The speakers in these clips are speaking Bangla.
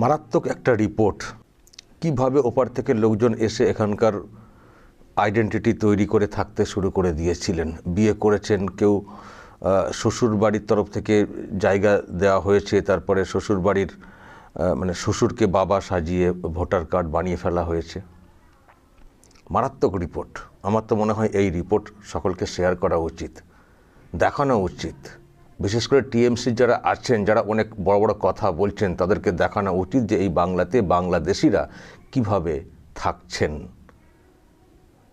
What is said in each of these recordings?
মারাত্মক একটা রিপোর্ট কীভাবে ওপার থেকে লোকজন এসে এখানকার আইডেন্টিটি তৈরি করে থাকতে শুরু করে দিয়েছিলেন। বিয়ে করেছেন কেউ শ্বশুর বাড়ির তরফ থেকে জায়গা দেওয়া হয়েছে, তারপরে শ্বশুর বাড়ির মানে শ্বশুরকে বাবা সাজিয়ে ভোটার কার্ড বানিয়ে ফেলা হয়েছে। মারাত্মক রিপোর্ট আমার তো মনে হয় এই রিপোর্ট সকলকে শেয়ার করা উচিত, দেখানো উচিত। বিশেষ করে টিএমসি যারা আছেন, যারা অনেক বড় বড় কথা বলছেন, তাদেরকে দেখানো উচিত যে এই বাংলাতে বাংলাদেশিরা কীভাবে থাকছেন।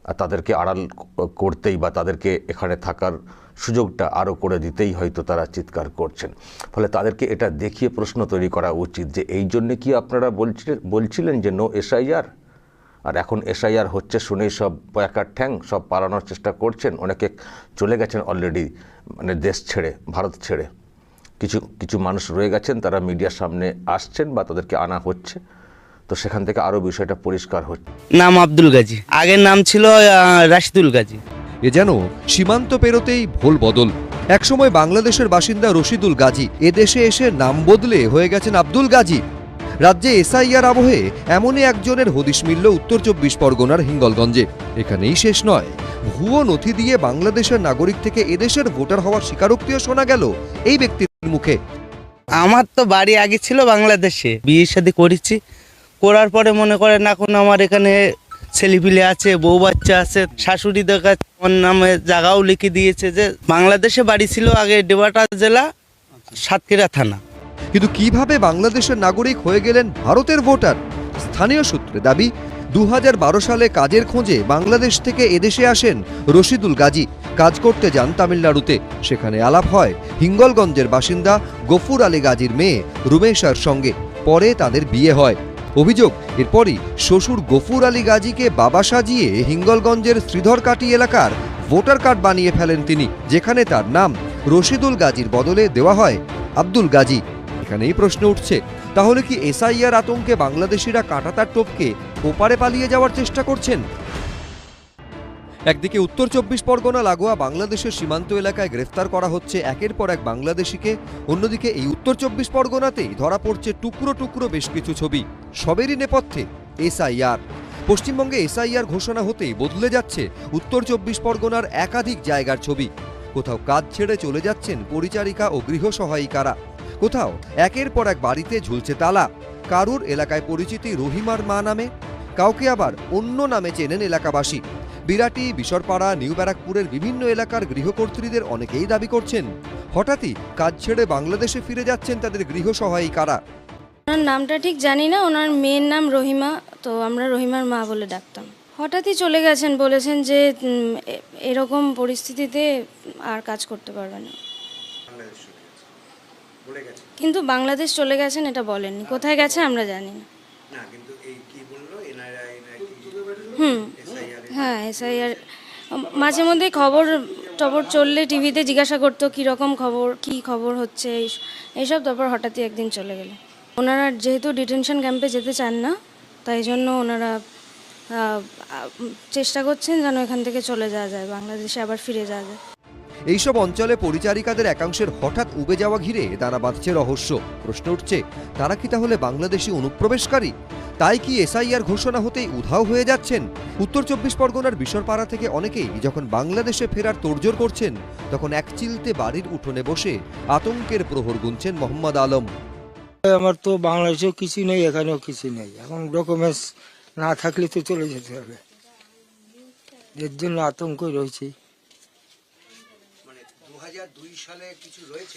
আর তাদেরকে আড়াল করতেই বা তাদেরকে এখানে থাকার সুযোগটা আরও করে দিতেই হয়তো তারা চিৎকার করছেন। ফলে তাদেরকে এটা দেখিয়ে প্রশ্ন তৈরি করা উচিত যে এই জন্যে কি আপনারা বলছিলেন বলছিলেন যে নো এসআইআর? আর এখন এসআইআর হচ্ছে শুনেই সব একার ঠ্যাং সব পালানোর চেষ্টা করছেন। অনেকে চলে গেছেন অলরেডি মানে দেশ ছেড়ে ভারত ছেড়ে। কিছু কিছু মানুষ রয়ে গেছেন তারা মিডিয়ার সামনে আসছেন বা তাদেরকে আনা হচ্ছে। তো সেখান থেকে আরও বিষয়টা পরিষ্কার হচ্ছে। নাম আব্দুল গাজী। আগের নাম ছিল রাশিদুল গাজী। এ যেন সীমান্ত পেরোতেই ভোল বদল। একসময় বাংলাদেশের বাসিন্দা রশিদুল গাজী এদেশে এসে নাম বদলে হয়ে গেছেন আব্দুল গাজী। রাজ্যে এসআইআর আবহে এমনই একজনের হদিশ মিলল উত্তর চব্বিশ পরগনার হিঙ্গলগঞ্জে। এখানেই শেষ নয়। ভুয়ো নথি দিয়ে বাংলাদেশের নাগরিক থেকে এদেশের ভোটার হওয়ার স্বীকারোক্তিও শোনা গেল এই ব্যক্তির মুখে। আমার তো বাড়ি আগে ছিল বাংলাদেশে বিয়ের সাথে করেছি। করার পরে মনে করেন এখন আমার এখানে ছেলেপিলে আছে, বউ বাচ্চা আছে, শাশুড়ি দেখা আমার নামে জায়গাও লিখে দিয়েছে যে বাংলাদেশে বাড়ি ছিল আগে ডেবাটা জেলা সাতক্ষীরা থানা। কিন্তু কীভাবে বাংলাদেশের নাগরিক হয়ে গেলেন ভারতের ভোটার? স্থানীয় সূত্রে দাবি দু হাজার বারো সালে কাজের খোঁজে বাংলাদেশ থেকে এদেশে আসেন রশিদুল গাজী। কাজ করতে যান তামিলনাড়ুতে। সেখানে আলাপ হয় হিঙ্গলগঞ্জের বাসিন্দা গফুর আলী গাজীর মেয়ে রুমেশার সঙ্গে। পরে তাদের বিয়ে হয়। অভিযোগ, এরপরই শ্বশুর গফুর আলী গাজীকে বাবা সাজিয়ে হিঙ্গলগঞ্জের শ্রীধরকাটি এলাকার ভোটার কার্ড বানিয়ে ফেলেন তিনি, যেখানে তার নাম রশিদুল গাজীর বদলে দেওয়া হয় আব্দুল গাজী। এখানেই প্রশ্ন উঠছে, তাহলে কি এসআইআর আতঙ্কে বাংলাদেশিরা কাঁটাতার টপকে ওপারে পালিয়ে যাওয়ার চেষ্টা করছেন? একদিকে উত্তর চব্বিশ পরগনা, লাগোয়া বাংলাদেশের সীমান্ত এলাকায় গ্রেফতার করা হচ্ছে একের পর এক বাংলাদেশিকে, অন্যদিকে এই উত্তর চব্বিশ পরগনাতেই ধরা পড়ছে টুকরো টুকরো বেশ কিছু ছবি, সবেরই নেপথ্যে এসআইআর। পশ্চিমবঙ্গে এসআইআর ঘোষণা হতেই বদলে যাচ্ছে উত্তর চব্বিশ পরগনার একাধিক জায়গার ছবি। কোথাও কাজ ছেড়ে চলে যাচ্ছেন পরিচারিকা ও গৃহসহায়িকারা। কোথাও একের পর এক বাড়িতে ঝুলছে তালা। কারুর এলাকায় পরিচিতি রহিমার মা নামে, কাউকে আবার অন্য নামে চেনেন এলাকাবাসী। বিরাটি, বিশরপাড়া, নিউ ব্যারাকপুরের বিভিন্ন এলাকার গৃহকর্ত্রীদের অনেকেই দাবি করছেন। হঠাৎই কাজ ছেড়ে বাংলাদেশে ফিরে যাচ্ছেন তাদের গৃহসহায়িকারা ওনার নামটা ঠিক জানি না, ওনার মেয়ের নাম রহিমা, তো আমরা রহিমার মা বলে ডাকতাম। হঠাৎই চলে গেছেন, বলেছেন যে এরকম পরিস্থিতিতে আর কাজ করতে পারবে না। কিন্তু বাংলাদেশ চলে গেছেন এটা বলেননি। কোথায় গেছে আমরা জানি না। কিন্তু এই কি বলল? এনআরআই নাকি হুম হ্যাঁ এসআইআর। মাঝে মধ্যে খবর টবর চললে টিভিতে জিজ্ঞাসা করতো কীরকম খবর কি খবর হচ্ছে এই- এইসব তারপর হঠাৎই একদিন চলে গেলে। ওনারা যেহেতু ডিটেনশন ক্যাম্পে যেতে চান না তাই জন্য ওনারা চেষ্টা করছেন যেন এখান থেকে চলে যাওয়া যায় বাংলাদেশে আবার ফিরে যাওয়া যায়। এইসব অঞ্চলে পরিচারিকাদের একাংশের হঠাৎ উবে যাওয়া ঘিরে দানা বাঁধছে রহস্য। প্রশ্ন উঠছে, তারা কি তাহলে বাংলাদেশি অনুপ্রবেশকারী? তাই কি এসআইআর ঘোষণা হতেই উধাও হয়ে যাচ্ছেন? উত্তর চব্বিশ পরগনার বিশরপাড়া থেকে অনেকেই যখন বাংলাদেশে ফেরার তোড়জোড় করছেন, তখন এক চিলতে বাড়ির উঠোনে বসে আতঙ্কের প্রহর গুনছেন মোহাম্মদ আলম। আমার তো বাংলাদেশেও কিছু নেই, এখানেও কিছু নেই। এখন ডকুমেন্টস না থাকলে তো চলে যেতে হবে। এর জন্য আতঙ্ক রয়েছে।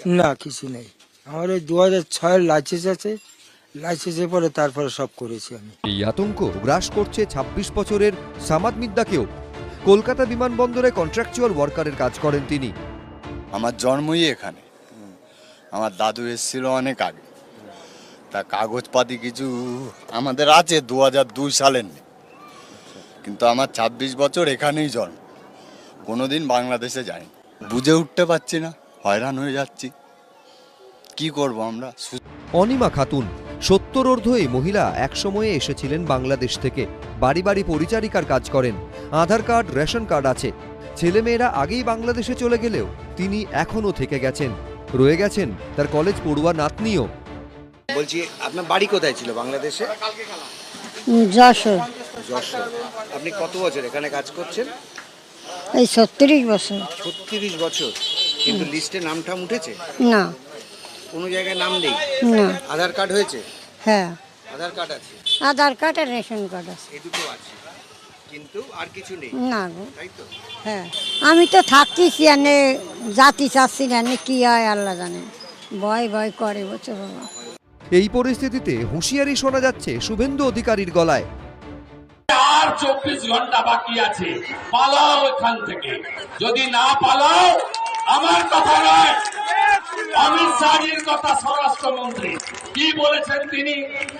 না কিছু নেই। আমার ওই দু হাজার ছয়ের লাইসেন্স আছে। লাইসেন্সের পরে তারপরে সব করেছি আমি। এই আতঙ্ক গ্রাস করছে ২৬ বছরের সামাদ মিদ্দাকেও। কলকাতা বিমানবন্দরে কন্ট্রাকচুয়াল ওয়ার্কারের কাজ করেন তিনি। আমার জন্মই এখানে। আমার দাদু এসেছিল অনেক আগে। তা কাগজপাতি কিছু আমাদের আছে দু হাজার দুই সালের নেই। কিন্তু আমার ছাব্বিশ বছর এখানেই জন্ম। কোনোদিন বাংলাদেশে যাইনি বুঝে উঠতে পারছি না হয়রান হয়ে যাচ্ছি। কি করব আমরা? অনিমা খাতুন সত্তরোর্ধ এই মহিলা একসময়ে এসেছিলেন বাংলাদেশ থেকে। বাড়ি বাড়ি পরিচারিকার কাজ করেন। আধার কার্ড রেশন কার্ড আছে। ছেলেমেয়েরা আগেই বাংলাদেশে চলে গেলেও তিনি এখনও থেকে গেছেন। রয়ে গেছেন তার কলেজ পড়ুয়া নাতনিও। বলছি আপনার বাড়ি কোথায় ছিল বাংলাদেশে? যশোর। যশোর। আপনি কত বছর এখানে কাজ করছেন? এই ছত্রিশ বছর। ছত্রিশ বছর। কিন্তু লিস্টে নাম টাম উঠেছে? না। কোনো জায়গায় নাম নেই? না। আধার কার্ড হয়েছে? হ্যাঁ। আধার কার্ড আছে? আধার কার্ড আর রেশন কার্ড আছে। এই দুটো আছে। কিন্তু আর কিছু নেই? না গো। তাই তো? হ্যাঁ। আমি তো থাকতেছি এনে জাতি চাচ্ছি না কি হয় আল্লাহ জানে। ভয় ভয় করে বুঝছ বাবা। এই পরিস্থিতিতে হুঁশিয়ারি শোনা যাচ্ছে শুভেন্দু অধিকারীর গলায়। আর চব্বিশ ঘণ্টা বাকি আছে, পালাও এখান থেকে। যদি না পালাও, আমার কথা নয়। অমিত শাহের কথা স্বরাষ্ট্রমন্ত্রী। কি বলেছেন তিনি?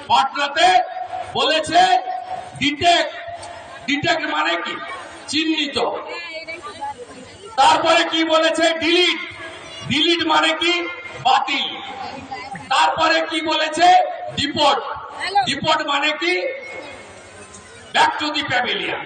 পাটনাতে বলেছে ডিটেক ডিটেক মানে কি? চিহ্নিত। তারপরে কি বলেছে? ডিলিট ডিলিট মানে কি? বাতিল। তারপরে কি বলেছে? ডিপোর্ট ডিপোর্ট মানে কি? back to the pavilion.